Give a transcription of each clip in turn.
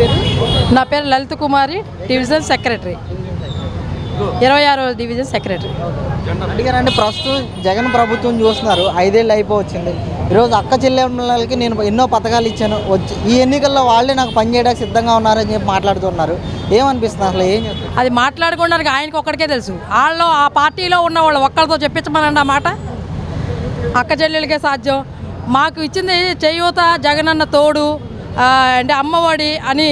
పేరు? నా పేరు లలిత కుమారి డివిజన్ సెక్రటరీ ఇరవై ఆరో డివిజన్ సెక్రటరీ అడిగారంటే ప్రస్తుతం జగన్ ప్రభుత్వం చూస్తున్నారు. ఐదేళ్ళు అయిపోవచ్చింది. ఈరోజు అక్క చెల్లెమ్మలకి నేను ఎన్నో పథకాలు ఇచ్చాను. వచ్చి ఈ ఎన్నికల్లో వాళ్ళే నాకు పని చేయడానికి సిద్ధంగా ఉన్నారని చెప్పి మాట్లాడుతున్నారు ఏమనిపిస్తుంది అసలు? ఏం అది మాట్లాడుకోవడానికి ఆయనకి ఒక్కడికే తెలుసు. వాళ్ళు ఆ పార్టీలో ఉన్న వాళ్ళు ఒక్కరితో చెప్పించమనండి ఆ మాట. అక్క చెల్లెలకే సాధ్యం. మాకు ఇచ్చింది చేయూత జగనన్న తోడు. అంటే అమ్మఒడి అని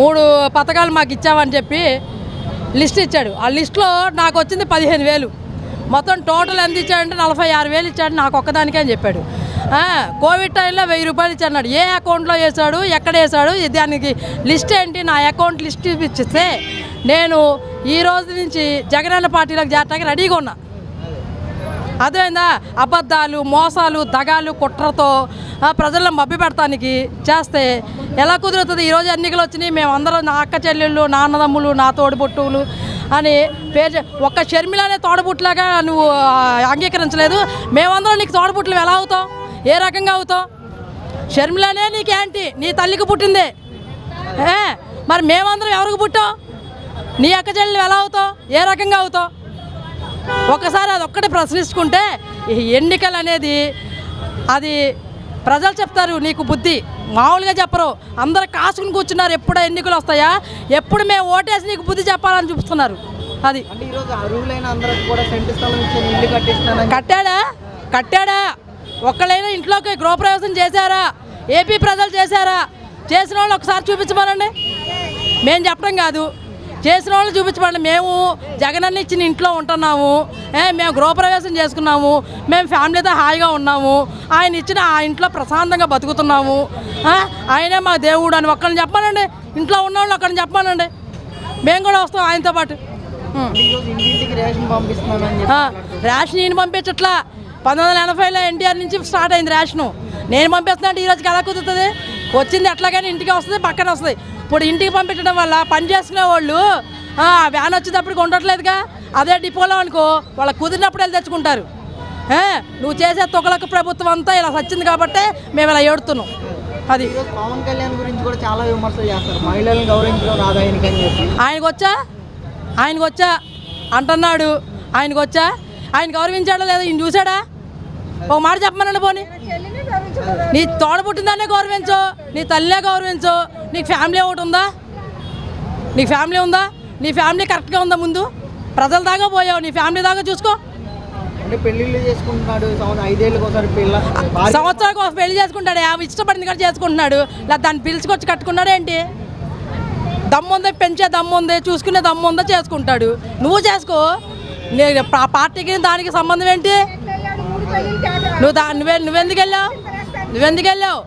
మూడు పథకాలు మాకు ఇచ్చామని చెప్పి లిస్ట్ ఇచ్చాడు. ఆ లిస్ట్లో నాకు వచ్చింది పదిహేను వేలు. మొత్తం టోటల్ ఎంత ఇచ్చాడంటే నలభై ఆరు వేలు ఇచ్చాడు నాకు ఒక్కదానికే అని చెప్పాడు. కోవిడ్ టైంలో వెయ్యి రూపాయలు ఇచ్చాడు ఏ అకౌంట్లో వేసాడు ఎక్కడ వేసాడు దానికి లిస్ట్ ఏంటి? నా అకౌంట్ లిస్ట్ ఇప్పించిస్తే నేను ఈ రోజు నుంచి జగనన్న పార్టీలోకి చేరటానికి రెడీగా ఉన్నా. అదేవిధంగా అబద్ధాలు మోసాలు దగాలు కుట్రతో ప్రజలను మభ్య పెడతానికి చేస్తే ఎలా కుదురుతుంది? ఈరోజు ఎన్నికలు వచ్చినాయి మేమందరం నా అక్క చెల్లెళ్ళు నాన్నదమ్ములు నా తోడుబుట్టువులు అని పేరు ఒక్క షర్మిలనే తోడబుట్టులాగా నువ్వు అంగీకరించలేదు. మేమందరం నీకు తోడబుట్లు ఎలా అవుతాం? ఏ రకంగా అవుతాం? షర్మిలనే నీకేంటి? నీ తల్లికి పుట్టిందే. ఏ? మరి మేమందరం ఎవరికి పుట్టాం? నీ అక్క చెల్లెలు ఎలా అవుతావు ఏ రకంగా అవుతావు ఒక్కసారి అది ఒక్కటి ప్రశ్నించుకుంటే ఈ ఎన్నికలు అనేది అది ప్రజలు చెప్తారు నీకు బుద్ధి. మామూలుగా చెప్పరు. అందరు కాసుకుని కూర్చున్నారు ఎప్పుడు ఎన్నికలు వస్తాయా? ఎప్పుడు మేము ఓటేసి నీకు బుద్ధి చెప్పాలని చూపిస్తున్నారు. అది. కట్టాడా? కట్టాడా? ఒక్కళ్ళైనా ఇంట్లోకి గృహప్రవేశం చేశారా? ఏపీ ప్రజలు చేశారా? చేసిన వాళ్ళు ఒకసారి చూపించమనండి. మేము చెప్పడం కాదు. చేసిన వాళ్ళు చూపించమండి. మేము జగనన్న ఇచ్చిన ఇంట్లో ఉంటున్నాము. మేము గృహప్రవేశం చేసుకున్నాము. మేము ఫ్యామిలీతో హాయిగా ఉన్నాము. ఆయన ఇచ్చిన ఆ ఇంట్లో ప్రశాంతంగా బతుకుతున్నాము. ఆయనే మా దేవుడు అని ఒక్కరిని చెప్పానండి ఇంట్లో ఉన్నవాళ్ళు ఒక్కరిని చెప్పానండి మేము కూడా వస్తాం ఆయనతో పాటు. రేషన్ ఈయన పంపించట్లా. పంతొమ్మిది వందల ఎనభైలో ఎన్టీఆర్ నుంచి స్టార్ట్ అయింది రేషను. నేను పంపిస్తున్నట్టు ఈ రోజుకి ఎలా కుదురుతుంది? వచ్చింది ఎట్లాగైనా ఇంటికి వస్తుంది పక్కన వస్తుంది. ఇప్పుడు ఇంటికి పంపించడం వల్ల పని చేసుకునే వాళ్ళు వ్యాన్ వచ్చేటప్పటికి ఉండట్లేదుగా అదే డిపోలో అనుకో వాళ్ళకి కుదిరినప్పుడు వెళ్ళి తెచ్చుకుంటారు. నువ్వు చేసే తొగలకు ప్రభుత్వం అంతా ఇలా వచ్చింది కాబట్టి మేము ఇలా ఏడుతున్నాం. అది. పవన్ కళ్యాణ్ గురించి కూడా చాలా విమర్శలు చేస్తారు. మహిళలను గౌరవించడం రాదు ఆయనకి అని చెప్పి. ఆయనకు వచ్చా? ఆయనకు వచ్చా? అంటున్నాడు. ఆయనకు వచ్చా? ఆయన గౌరవించాడో లేదో ఈయన చూసాడా ఒక మాట చెప్పమనండి పోనీ. నీ తోడ పుట్టిందానే గౌరవించు నీ తల్లినే గౌరవించు. నీకు ఫ్యామిలీ ఒకటి ఉందా? నీకు ఫ్యామిలీ ఉందా? నీ ఫ్యామిలీ కరెక్ట్గా ఉందా ముందు? ప్రజల దాకా పోయావు నీ ఫ్యామిలీ దాకా చూసుకో. అంటే పెళ్ళిళ్ళు చేసుకుంటున్నాడు సంవత్సరం ఐదేళ్ళకి ఒకసారి పిల్ల భార్య- సంవత్సరానికి ఒక పెళ్ళి చేసుకుంటాడు ఆమె ఇష్టపడింది కూడా చేసుకుంటున్నాడు. లేదా దాన్ని పిలుచుకొచ్చి కట్టుకున్నాడు ఏంటి? దమ్ము ఉంది పెంచే దమ్ము ఉంది చూసుకునే దమ్ము ఉందో చేసుకుంటాడు. నువ్వు చేసుకో. నీ పా- పార్టీకి దానికి సంబంధం ఏంటి? నువ్వు దా నువ్వే నువ్వెందుకు వెళ్ళావు నువ్వెందుకు వెళ్ళావు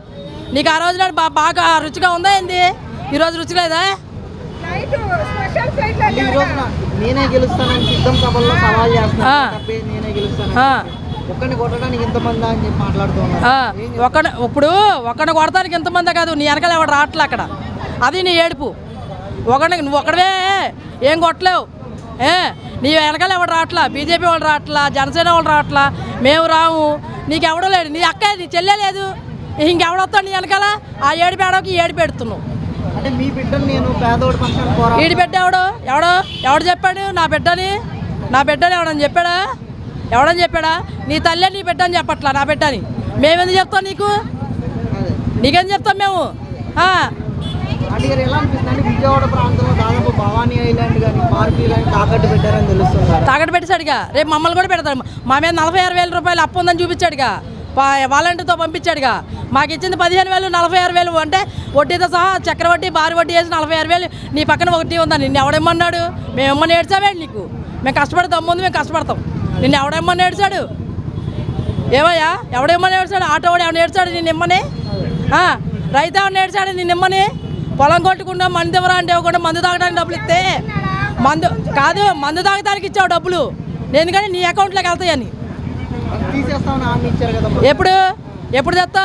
నీకు ఆ రోజు నాడు బా బాగా రుచిగా ఉందా ఏంది? ఈరోజు రుచి లేదా నేనే గెలుస్తానని సిద్ధం సభల్లో సవాల్ ఆ. ఒక్కడిని కొట్టడానికి ఇంతమంది అని చెప్పి మాట్లాడుతున్నారు ఆ, ఒకడు ఇప్పుడు ఒకడిని కొడతానికి ఎంతమంది కాదు నీ వెనకాల ఎవడు రావట్లే అక్కడ. అది నీ ఏడుపు. ఒకడికి నువ్వు ఒకడవే ఏం కొట్టలేవు. ఏ? నీ వెనకాల ఎవడు రావట్లా? బీజేపీ వాళ్ళు రావట్లా? జనసేన వాళ్ళు రావట్లా? మేము రాము. నీకు ఎవడో లేడు. నీ అక్క నీ చెల్లె లేదు. ఇంకెవడొస్తాడు నీ వెనకాల? ఆ ఏడు పేడకి ఏడు పెడుతున్నావు ఈడి బిడ్డ ఎవడు? ఎవడు? ఎవడు చెప్పాడు? నా బిడ్డని? నా బిడ్డని ఎవడని చెప్పాడా? ఎవడని చెప్పాడా? నీ తల్లే నీ బిడ్డ అని చెప్పట్లా నా బిడ్డని? మేమెందుకు చెప్తాం నీకు. నీకేం చెప్తాం మేము? అంటే గారు ఎలా అనిపిస్తుంది? అంటే విజయవాడ ప్రాంతంలో దాదాపు భవానీ ఐలాండ్ కానీ మార్పీ కానీ తాకట్టు పెట్టారని తెలుస్తుంది? తాకట్టు పెట్టాడుగా రేపు మమ్మల్ని కూడా పెడతాడు మా మీద నలభై ఆరు వేల రూపాయలు అప్పు ఉందని చూపించాడుగా వాలంటీర్తో పంపించాడుగా మాకు ఇచ్చింది పదిహేను వేలు నలభై ఆరు వేలు. అంటే వడ్డీతో సహా చక్రవడ్డీ భారీ వడ్డీ వేసి నలభై ఆరు వేలు. నీ పక్కన ఒకటి ఉందా నిన్ను ఎవడేమన్నాడు మేము ఇమ్మని ఏడ్చామేంటి నీకు. మేము కష్టపడి దమ్ముంది మేము కష్టపడతాం. నిన్ను ఎవడేమన్నా ఏడ్చాడు? ఏమయ్యా? ఎవడేమన్నా ఏడ్చాడు? ఆటో వాడు ఏమన్నా ఏడ్చాడు? నేను ఇమ్మని? రైతు ఏమన్నా ఏడ్చాడు? నేను ఇమ్మని? పొలం కొట్టుకుండా మందు ఎవరా అంటే ఇవ్వకుండా మందు తాగడానికి డబ్బులు ఇస్తే? మందు కాదు మందు తాగడానికి ఇచ్చావు డబ్బులు. నేను కానీ నీ అకౌంట్లోకి వెళ్తాయని ఎప్పుడు? ఎప్పుడు తెస్తా?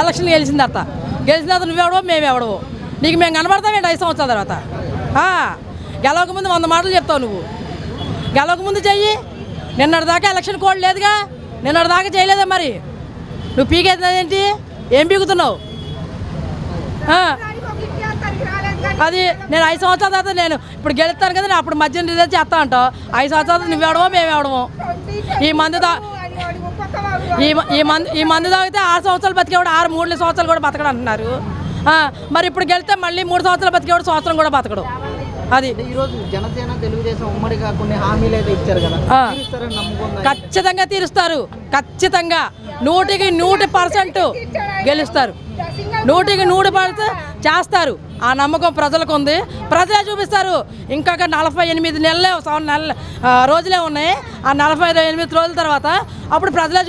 ఎలక్షన్ గెలిచిన తర్వాత. గెలిచిన తర్వాత నువ్వెవడో మేమెవడవు. నీకు మేము కనబడతామేంటి ఐదు సంవత్సరాల తర్వాత? గెలవకముందు గెలవక ముందు వంద మాటలు చెప్తావు నువ్వు. గెలవక ముందు చెయ్యి. నిన్నటి దాకా ఎలక్షన్ కోడ్ లేదుగా. నిన్నటి దాకా చేయలేదా మరి? నువ్వు పీకేది ఏంటి? ఏం పీకుతున్నావు? అది నేను ఐదు సంవత్సరాల తర్వాత నేను ఇప్పుడు గెలుస్తాను కదా నేను అప్పుడు మధ్యన రిజల్ట్ చేస్తా అంటావు ఐదు సంవత్సరాల నువ్వు ఎవడమో మేము ఎవడమో ఈ మందు దా ఈ ఈ మందు ఈ మందు తాగితే ఆరు సంవత్సరాలు బతికేవాడు ఆరు మూడు సంవత్సరాలు కూడా బతకడు అంటున్నారు. మరి ఇప్పుడు గెలిస్తే మళ్ళీ మూడు సంవత్సరాలు బతికేవాడు సంవత్సరం కూడా బతకడు. అది. అంటే ఈరోజు జనసేన తెలుగుదేశం ఉమ్మడిగా కొన్ని హామీలు అయితే ఇచ్చారు కదా ఆ. తీరుస్తారని నమ్మకం ఉందా? ఖచ్చితంగా తీరుస్తారు. ఖచ్చితంగా. నూటికి నూటి పర్సెంట్ గెలుస్తారు. నూటికి నూడు పడితే చేస్తారు. ఆ నమ్మకం ప్రజలకు ఉంది. ప్రజలే చూపిస్తారు. ఇంకా నలభై ఎనిమిది నెలలే నెల రోజులే ఉన్నాయి. ఆ నలభై ఎనిమిది రోజుల తర్వాత అప్పుడు ప్రజలే